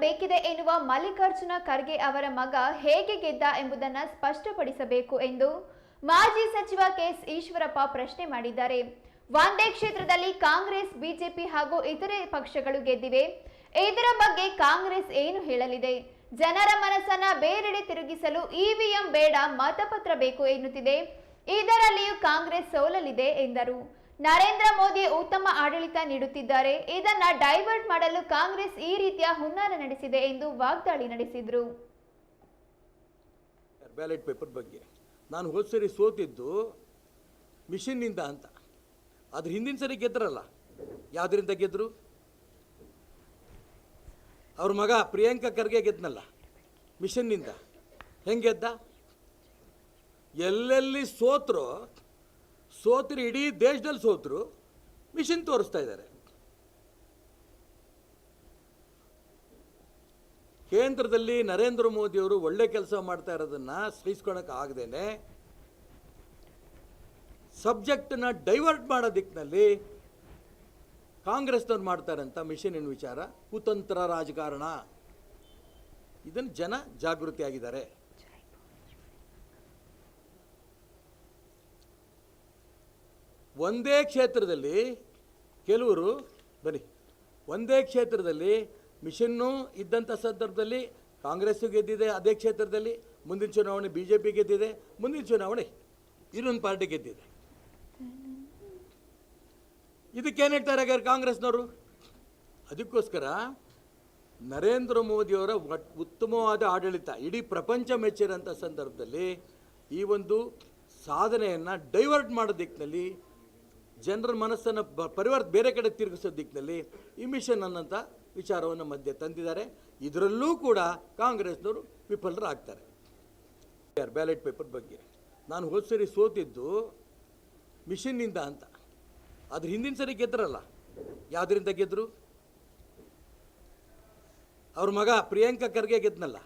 ಬೇಕಿದೆ ಎನ್ನುವ ಮಲ್ಲಿಕಾರ್ಜುನ ಖರ್ಗೆ ಅವರ ಮಗ ಹೇಗೆ ಗೆದ್ದ ಎಂಬುದನ್ನು ಸ್ಪಷ್ಟಪಡಿಸಬೇಕು ಎಂದು ಮಾಜಿ ಸಚಿವ ಕೆಎಸ್ ಈಶ್ವರಪ್ಪ ಪ್ರಶ್ನೆ ಮಾಡಿದ್ದಾರೆ. ಒಂದೇ ಕ್ಷೇತ್ರದಲ್ಲಿ ಕಾಂಗ್ರೆಸ್, ಬಿಜೆಪಿ ಹಾಗೂ ಇತರೆ ಪಕ್ಷಗಳು ಗೆದ್ದಿವೆ. ಇದರ ಬಗ್ಗೆ ಕಾಂಗ್ರೆಸ್ ಏನು ಹೇಳಲಿದೆ? ಜನರ ಮನಸ್ಸನ್ನ ಬೇರೆಡೆ ತಿರುಗಿಸಲು ಇವಿಎಂ ಬೇಡ ಮತಪತ್ರ ಬೇಕು ಎನ್ನುತ್ತಿದೆ. ಇದರಲ್ಲಿಯೂ ಕಾಂಗ್ರೆಸ್ ಸೋಲಲಿದೆ ಎಂದರು. ನರೇಂದ್ರ ಮೋದಿ ಉತ್ತಮ ಆಡಳಿತ ನೀಡುತ್ತಿದ್ದಾರೆ. ಇದನ್ನ ಡೈವರ್ಟ್ ಮಾಡಲು ಕಾಂಗ್ರೆಸ್ ಈ ರೀತಿಯ ಹುನ್ನಾರ ನಡೆಸಿದೆ ಎಂದು ವಾಗ್ದಾಳಿ ನಡೆಸಿದ್ರು. ಬ್ಯಾಲೆಟ್ ಪೇಪರ್ ಬಗ್ಗೆ. ನಾನು ಹೋದ ಸರಿ ಸೋತಿದ್ದು ಮಿಷನ್ನಿಂದ ಅಂತ. ಅದ್ರ ಹಿಂದಿನ ಸರಿ ಗೆದ್ರಲ್ಲ. ಯಾವುದರಿಂದ ಗೆದ್ರು? ಅವ್ರ ಮಗ ಪ್ರಿಯಾಂಕಾ ಖರ್ಗೆ ಗೆದ್ನಲ್ಲ. ಮಿಷನ್ನಿಂದ. ಹೆಂಗೆ ಗೆದ್ದ? ಎಲ್ಲೆಲ್ಲಿ ಸೋತ್ರು ಸೋತ್ರು, ಇಡೀ ದೇಶದಲ್ಲಿ ಸೋತರು ಮಿಷಿನ್ ತೋರಿಸ್ತಾ ಇದ್ದಾರೆ. ಕೇಂದ್ರದಲ್ಲಿ ನರೇಂದ್ರ ಮೋದಿಯವರು ಒಳ್ಳೆ ಕೆಲಸ ಮಾಡ್ತಾ ಇರೋದನ್ನ ಸಹಿಸ್ಕೊಳಕ್ಕೆ ಆಗದೇನೆ ಸಬ್ಜೆಕ್ಟನ್ನ ಡೈವರ್ಟ್ ಮಾಡೋ ದಿಕ್ಕಿನಲ್ಲಿ ಕಾಂಗ್ರೆಸ್ನವ್ರು ಮಾಡ್ತಾರಂತ ಏನು ವಿಚಾರ, ಕುತಂತ್ರ ರಾಜಕಾರಣ. ಇದನ್ನು ಜನ ಜಾಗೃತಿ ಒಂದೇ ಕ್ಷೇತ್ರದಲ್ಲಿ ಕೆಲವರು, ಬನ್ನಿ, ಒಂದೇ ಕ್ಷೇತ್ರದಲ್ಲಿ ಮಿಷನ್ನು ಇದ್ದಂಥ ಸಂದರ್ಭದಲ್ಲಿ ಕಾಂಗ್ರೆಸ್ಸು ಗೆದ್ದಿದೆ, ಅದೇ ಕ್ಷೇತ್ರದಲ್ಲಿ ಮುಂದಿನ ಚುನಾವಣೆ ಬಿ ಜೆ ಪಿ ಗೆದ್ದಿದೆ, ಮುಂದಿನ ಚುನಾವಣೆ ಇನ್ನೊಂದು ಪಾರ್ಟಿ ಗೆದ್ದಿದೆ. ಇದಕ್ಕೇನು ಹೇಳ್ತಾರೆ ಹಾಗಾದ್ರೆ ಕಾಂಗ್ರೆಸ್ನವರು? ಅದಕ್ಕೋಸ್ಕರ ನರೇಂದ್ರ ಮೋದಿಯವರ ಉತ್ತಮವಾದ ಆಡಳಿತ, ಇಡೀ ಪ್ರಪಂಚ ಮೆಚ್ಚಿರೋಂಥ ಸಂದರ್ಭದಲ್ಲಿ ಈ ಒಂದು ಸಾಧನೆಯನ್ನು ಡೈವರ್ಟ್ ಮಾಡೋ ದಿಕ್ಕಿನಲ್ಲಿ ಜನರ ಮನಸ್ಸನ್ನು ಪರಿವರ್ತ ಬೇರೆ ಕಡೆ ತಿರುಗಿಸೋ ದಿಕ್ಕಿನಲ್ಲಿ ಈ ಮಿಷನ್ ಅನ್ನೋಂಥ ವಿಚಾರವನ್ನು ಮಧ್ಯೆ ತಂದಿದ್ದಾರೆ. ಇದರಲ್ಲೂ ಕೂಡ ಕಾಂಗ್ರೆಸ್ನವರು ವಿಫಲರಾಗ್ತಾರೆ. ಬ್ಯಾಲೆಟ್ ಪೇಪರ್ ಬಗ್ಗೆ. ನಾನು ಹೋದ ಸರಿ ಸೋತಿದ್ದು ಮಿಷನ್ನಿಂದ ಅಂತ. ಅದ್ರ ಹಿಂದಿನ ಸರಿ ಗೆದ್ರಲ್ಲ. ಯಾವುದರಿಂದ ಗೆದ್ದರು ಅವ್ರ ಮಗ ಪ್ರಿಯಾಂಕಾ ಖರ್ಗೆ ಗೆದ್ನಲ್ಲ.